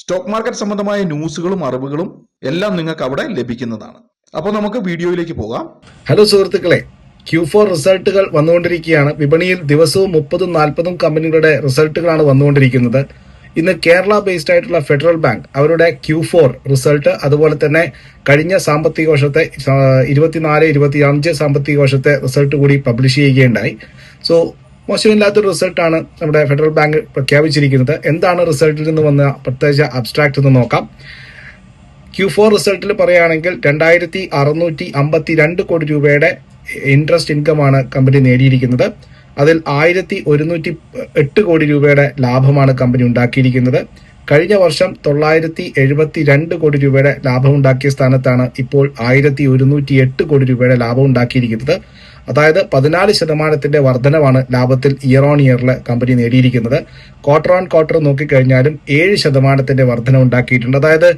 Stock market സംബന്ധമായ ന്യൂസുകളും അറിവുകളും എല്ലാം നിങ്ങൾക്ക് അവിടെ ലഭിക്കുന്നതാണ്. അപ്പോൾ നമുക്ക് വീഡിയോയിലേക്ക് പോകാം. ഹലോ സുഹൃത്തുക്കളെ ക്യൂ ഫോർ റിസൾട്ടുകൾ വന്നുകൊണ്ടിരിക്കുകയാണ്. വിപണിയിൽ ദിവസവും മുപ്പതും നാൽപ്പതും കമ്പനികളുടെ റിസൾട്ടുകളാണ് വന്നുകൊണ്ടിരിക്കുന്നത്. ഇന്ന് കേരള ബേസ്ഡ് ആയിട്ടുള്ള ഫെഡറൽ ബാങ്ക് അവരുടെ ക്യൂ ഫോർ റിസൾട്ട് അതുപോലെ തന്നെ കഴിഞ്ഞ സാമ്പത്തിക വർഷത്തെ ഇരുപത്തിനാല് ഇരുപത്തി അഞ്ച് സാമ്പത്തിക വർഷത്തെ റിസൾട്ട് കൂടി പബ്ലിഷ് ചെയ്യുകയുണ്ടായി. സോ മോശമില്ലാത്തൊരു റിസൾട്ടാണ് നമ്മുടെ ഫെഡറൽ ബാങ്ക് പ്രഖ്യാപിച്ചിരിക്കുന്നത്. എന്താണ് റിസൾട്ടിൽ നിന്ന് വന്ന പ്രത്യേക അബ്സ്ട്രാക്ട് എന്ന് നോക്കാം. ക്യൂ ഫോർ റിസൾട്ടിൽ പറയുകയാണെങ്കിൽ രണ്ടായിരത്തി അറുന്നൂറ്റി അമ്പത്തി രണ്ട് കോടി രൂപയുടെ ഇൻട്രസ്റ്റ് ഇൻകം ആണ് കമ്പനി നേടിയിരിക്കുന്നത്. അതിൽ ആയിരത്തി ഒരുന്നൂറ്റി എട്ട് കോടി രൂപയുടെ ലാഭമാണ് കമ്പനി ഉണ്ടാക്കിയിരിക്കുന്നത്. കഴിഞ്ഞ വർഷം തൊള്ളായിരത്തി എഴുപത്തി രണ്ട് കോടി രൂപയുടെ ലാഭം ഉണ്ടാക്കിയ സ്ഥാനത്താണ് ഇപ്പോൾ ആയിരത്തി ഒരുന്നൂറ്റി എട്ട് കോടി രൂപയുടെ ലാഭം ഉണ്ടാക്കിയിരിക്കുന്നത്. അതായത് പതിനാല് ശതമാനത്തിന്റെ വർധനവാണ് ലാഭത്തിൽ ഇയർ ഓൺ ഇയറിൽ കമ്പനി നേടിയിരിക്കുന്നത്. ക്വാർട്ടർ ഓൺ ക്വാർട്ടർ നോക്കിക്കഴിഞ്ഞാലും ഏഴ് ശതമാനത്തിന്റെ വർധന ഉണ്ടാക്കിയിട്ടുണ്ട്. അതായത്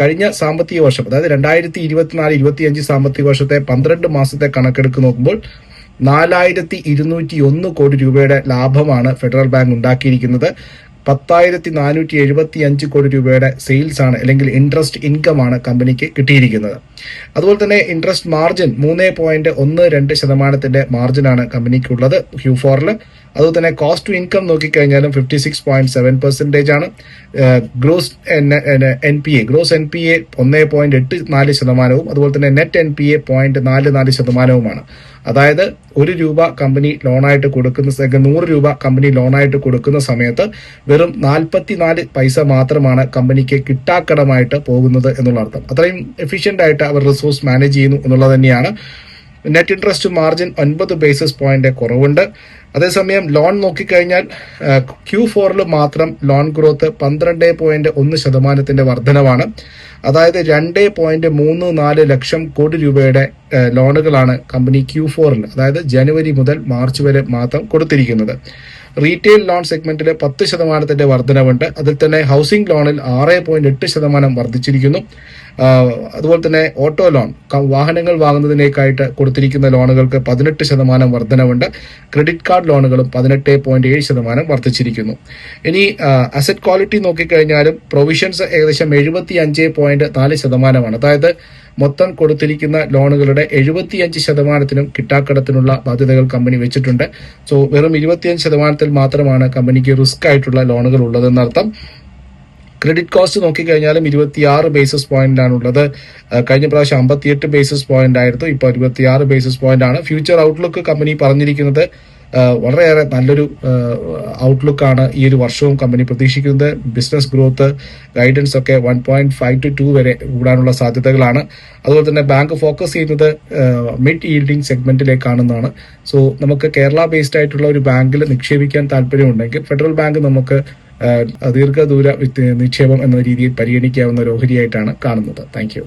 കഴിഞ്ഞ സാമ്പത്തിക വർഷം അതായത് രണ്ടായിരത്തി ഇരുപത്തിനാല് ഇരുപത്തിയഞ്ച് സാമ്പത്തിക വർഷത്തെ പന്ത്രണ്ട് മാസത്തെ കണക്കെടുക്ക് നോക്കുമ്പോൾ നാലായിരത്തി ഇരുന്നൂറ്റി ഒന്ന് കോടി രൂപയുടെ ലാഭമാണ് ഫെഡറൽ ബാങ്ക് ഉണ്ടാക്കിയിരിക്കുന്നത്. പത്തായിരത്തി നാനൂറ്റി എഴുപത്തി അഞ്ച് കോടി രൂപയുടെ സെയിൽസ് ആണ് അല്ലെങ്കിൽ ഇൻട്രസ്റ്റ് ഇൻകം ആണ് കമ്പനിക്ക് കിട്ടിയിരിക്കുന്നത്. അതുപോലെ തന്നെ ഇൻട്രസ്റ്റ് മാർജിൻ മൂന്ന് പോയിന്റ് ഒന്ന് രണ്ട് ശതമാനത്തിന്റെ മാർജിനാണ് കമ്പനിക്കുള്ളത്. ക്യൂ ഫോറിൽ അതുപോലെ തന്നെ cost to income നോക്കിക്കഴിഞ്ഞാലും fifty six point seven percentage ആണ്. Gross N P A gross N P A ഒന്നേ പോയിന്റ് എട്ട് നാല് ശതമാനവും അതുപോലെ തന്നെ net N P A point നാല് നാല് ശതമാനവുമാണ്. അതായത് ഒരു രൂപ കമ്പനി ലോണായിട്ട് കൊടുക്കുന്ന നൂറ് രൂപ കമ്പനി ലോണായിട്ട് കൊടുക്കുന്ന സമയത്ത് വെറും നാൽപ്പത്തിനാല് പൈസ മാത്രമാണ് കമ്പനിക്ക് കിട്ടാക്കടമായിട്ട് പോകുന്നത് എന്നുള്ള അർത്ഥം. അത്രയും എഫിഷ്യന്റ് ആയിട്ട് അവർ റിസോഴ്സ് മാനേജ് ചെയ്യുന്നു എന്നുള്ളത് തന്നെയാണ്. നെറ്റ് ഇൻട്രസ്റ്റ് മാർജിൻ ഒൻപത് ബേസിസ് പോയിന്റ് കുറവുണ്ട്. അതേസമയം ലോൺ നോക്കിക്കഴിഞ്ഞാൽ ക്യൂ ഫോറിൽ മാത്രം ലോൺ ഗ്രോത്ത് പന്ത്രണ്ട് പോയിന്റ് ഒന്ന് ശതമാനത്തിന്റെ വർധനവാണ്. അതായത് രണ്ട് പോയിന്റ് മൂന്ന് നാല് ലക്ഷം കോടി രൂപയുടെ ലോണുകളാണ് കമ്പനി ക്യൂ ഫോറിൽ അതായത് ജനുവരി മുതൽ മാർച്ച് വരെ മാത്രം കൊടുത്തിരിക്കുന്നത്. റീറ്റെയിൽ ലോൺ സെഗ്മെന്റിൽ പത്ത് ശതമാനത്തിന്റെ വർധനവുണ്ട്. അതിൽ തന്നെ ഹൗസിംഗ് ലോണിൽ ആറ് പോയിന്റ് എട്ട് ശതമാനം വർദ്ധിച്ചിരിക്കുന്നു. അതുപോലെ തന്നെ ഓട്ടോ ലോൺ വാഹനങ്ങൾ വാങ്ങുന്നതിനേക്കായിട്ട് കൊടുത്തിരിക്കുന്ന ലോണുകൾക്ക് പതിനെട്ട് ശതമാനം വർധനവുണ്ട്. ക്രെഡിറ്റ് കാർഡ് ലോണുകളും പതിനെട്ട് പോയിന്റ് ഏഴ് ശതമാനം വർദ്ധിച്ചിരിക്കുന്നു. ഇനി അസറ്റ് ക്വാളിറ്റി നോക്കിക്കഴിഞ്ഞാലും പ്രൊവിഷൻസ് ഏകദേശം എഴുപത്തി അഞ്ച് പോയിന്റ് നാല് ശതമാനമാണ്. അതായത് മൊത്തം കൊടുത്തിരിക്കുന്ന ലോണുകളുടെ എഴുപത്തിയഞ്ച് ശതമാനത്തിനും കിട്ടാക്കടത്തിനുള്ള ബാധ്യതകൾ കമ്പനി വെച്ചിട്ടുണ്ട്. സോ വെറും ഇരുപത്തിയഞ്ച് ശതമാനത്തിൽ മാത്രമാണ് കമ്പനിക്ക് റിസ്ക് ആയിട്ടുള്ള ലോണുകൾ ഉള്ളതെന്നർത്ഥം. ക്രെഡിറ്റ് കോസ്റ്റ് നോക്കിക്കഴിഞ്ഞാലും ഇരുപത്തിയാറ് ബേസിസ് പോയിന്റ് ആണ് ഉള്ളത് കഴിഞ്ഞ പ്രാവശ്യം അമ്പത്തിയെട്ട് ബേസിസ് പോയിന്റ് ആയിരുന്നു ഇപ്പോൾ ഇരുപത്തിയാറ് ബേസിസ് പോയിന്റ് ആണ്. ഫ്യൂച്ചർ ഔട്ട്ലുക്ക് കമ്പനി പറഞ്ഞിരിക്കുന്നത് വളരെയേറെ നല്ലൊരു ഔട്ട്ലുക്കാണ് ഈ ഒരു വർഷവും കമ്പനി പ്രതീക്ഷിക്കുന്നത്. ബിസിനസ് ഗ്രോത്ത് ഗൈഡൻസ് ഒക്കെ one point five to two വരെ കൂടാനുള്ള സാധ്യതകളാണ്. അതുപോലെ തന്നെ ബാങ്ക് ഫോക്കസ് ചെയ്യുന്നത് മിഡ് ഈൽഡിംഗ് സെഗ്മെന്റിലേക്കാണെന്നാണ് സോ നമുക്ക് കേരള ബേസ്ഡ് ആയിട്ടുള്ള ഒരു ബാങ്കിൽ നിക്ഷേപിക്കാൻ താല്പര്യമുണ്ടെങ്കിൽ ഫെഡറൽ ബാങ്ക് നമുക്ക് ദീർഘദൂര നിക്ഷേപം എന്ന രീതിയിൽ പരിഗണിക്കാവുന്ന ഒരു ഓഹരിയായിട്ടാണ് കാണുന്നത്. താങ്ക്